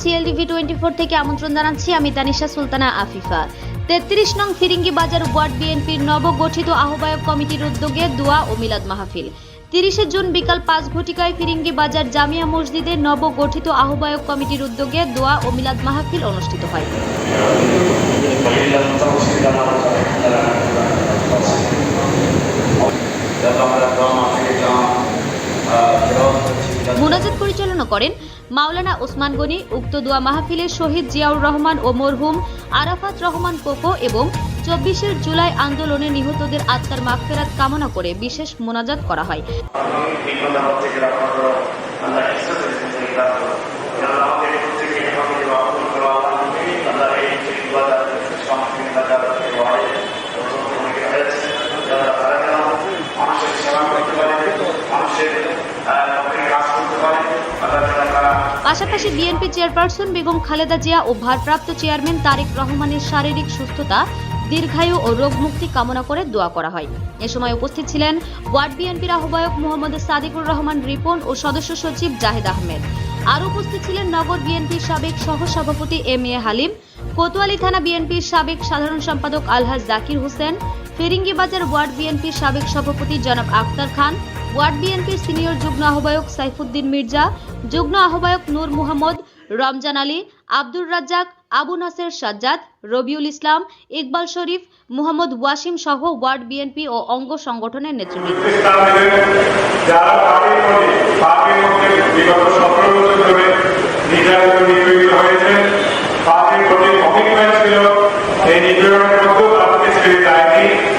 CLTV twenty four থেকে আমন্ত্রণ জানাচ্ছি। আমি তানিশা সুলতানা আফিফা। তেত্রিশ নং ফিরিঙ্গি বাজার ওয়ার্ড বিএনপির নবগঠিত আহ্বায়ক কমিটির উদ্যোগে দোয়া ও মিলাদ মাহফিল। তিরিশে জুন বিকাল পাঁচ ঘটিকায় ফিরিঙ্গি বাজার জামিয়া মসজিদে নবগঠিত আহ্বায়ক কমিটির উদ্যোগে দোয়া ও মিলাদ মাহফিল অনুষ্ঠিত হয়। মোনাজাত পরিচালনা করেন মাওলানা ওসমান গনি, উক্ত দোয়া মাহফিলের শহীদ জিয়াউর রহমান ও মরহুম আরাফাত রহমান কোকো এবং চব্বিশের জুলাই আন্দোলনে নিহতদের আত্মার মাগফেরাত কামনা করে বিশেষ মোনাজাত করা হয়। মানুষের পাশাপাশি বিএনপি চেয়ারপারসন বেগম খালেদা জিয়া ও ভারপ্রাপ্ত চেয়ারম্যান তারেক রহমানের শারীরিক সুস্থতা, দীর্ঘায়ু ও রোগমুক্তি কামনা করে দোয়া করা হয়। এ সময় উপস্থিত ছিলেন ওয়ার্ড বিএনপির আহ্বায়ক মোহাম্মদ সাদিকুর রহমান রিপন ও সদস্য সচিব জাহেদ আহমেদ। আরও উপস্থিত ছিলেন নগর বিএনপির সাবেক সহ সভাপতি এম এ হালিম, কোতোয়ালি থানা বিএনপির সাবেক সাধারণ সম্পাদক আলহাজ জাকির হোসেন, ফেরিঙ্গিবাজার ওয়ার্ড বিএনপির সাবেক সভাপতি জনাব আক্তার খান ওয়ার্ড বিএনপির সিনিয়র যুগ্ম আহ্বায়ক সাইফুদ্দিন মির্জা, যুগ্ম আহ্বায়ক নূর মোহাম্মদ, রমজান আলী, আব্দুর রাজ্জাক, আবু নাসের সাজ্জাদ, রবিউল ইসলাম, ইকবাল শরীফ, মোহাম্মদ ওয়াসিম সহ ওয়ার্ড বিএনপি ও অঙ্গ সংগঠনের যায়নি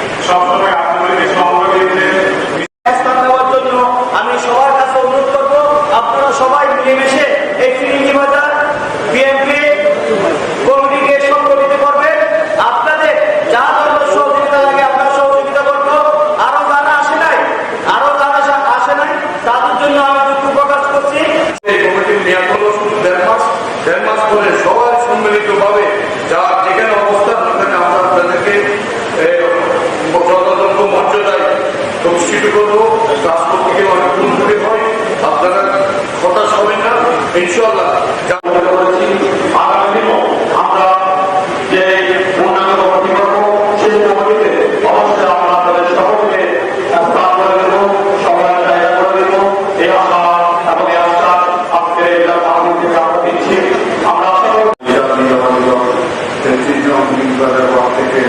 সম্মিলিতভাবে যা যেখানে অবস্থান ওখানে আমরা আপনাদেরকে এ, যথাযোগ্য মর্যাদায় প্রতিষ্ঠিত করব। থেকে অনেক উন্নতি হয়। আপনারা হতাশ হবেন না। ইনশাল্লাহ যা মনে করেছি আগামী দিনও আমরা যে পূর্ণাঙ্গ কমিটি করব সেই কমিটিতে অবশ্যই আমরা আপনাদের সকলকে স্থান করে দেবো সবাই জায়গা করে দেবো এই আশা এবং এই আশা আজকে এলাকা আমাদেরকে আমরা দিচ্ছি আমরা আশা করি তেত্রিশজন পক্ষ থেকে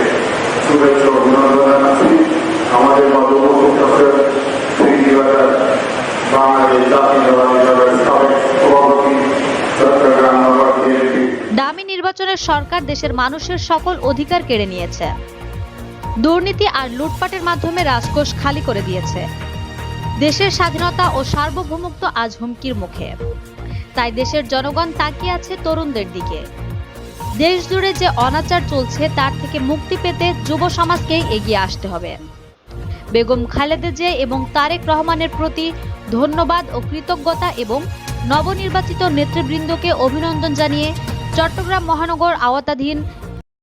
শুভেচ্ছা ও অভিনন্দন জানাচ্ছি আমাদের নবপ্রতিষ্ঠানের ফিরিবাজার বাংলাদেশ জাতীয়তাবাদী দলের সাবেক সভাপতি চট্টগ্রাম নগর বিএনপি দামি নির্বাচনের সরকার দেশের মানুষের সকল অধিকার কেড়ে নিয়েছে। দুর্নীতি আর লুটপাটের মাধ্যমে রাজকোষ খালি করে দিয়েছে। দেশের স্বাধীনতা ও সার্বভৌমত্ব আজ হুমকির মুখে। তাই দেশের জনগণ তাকিয়ে আছে তরুণদের দিকে। দেশ জুড়ে যে অনাচার চলছে, তার থেকে মুক্তি পেতে যুব সমাজকেই এগিয়ে আসতে হবে। বেগম খালেদা জিয়া এবং তারেক রহমানের প্রতি ধন্যবাদ ও কৃতজ্ঞতা এবং নবনির্বাচিত নেতৃবৃন্দকে অভিনন্দন জানিয়ে চট্টগ্রাম মহানগর আওতাধীন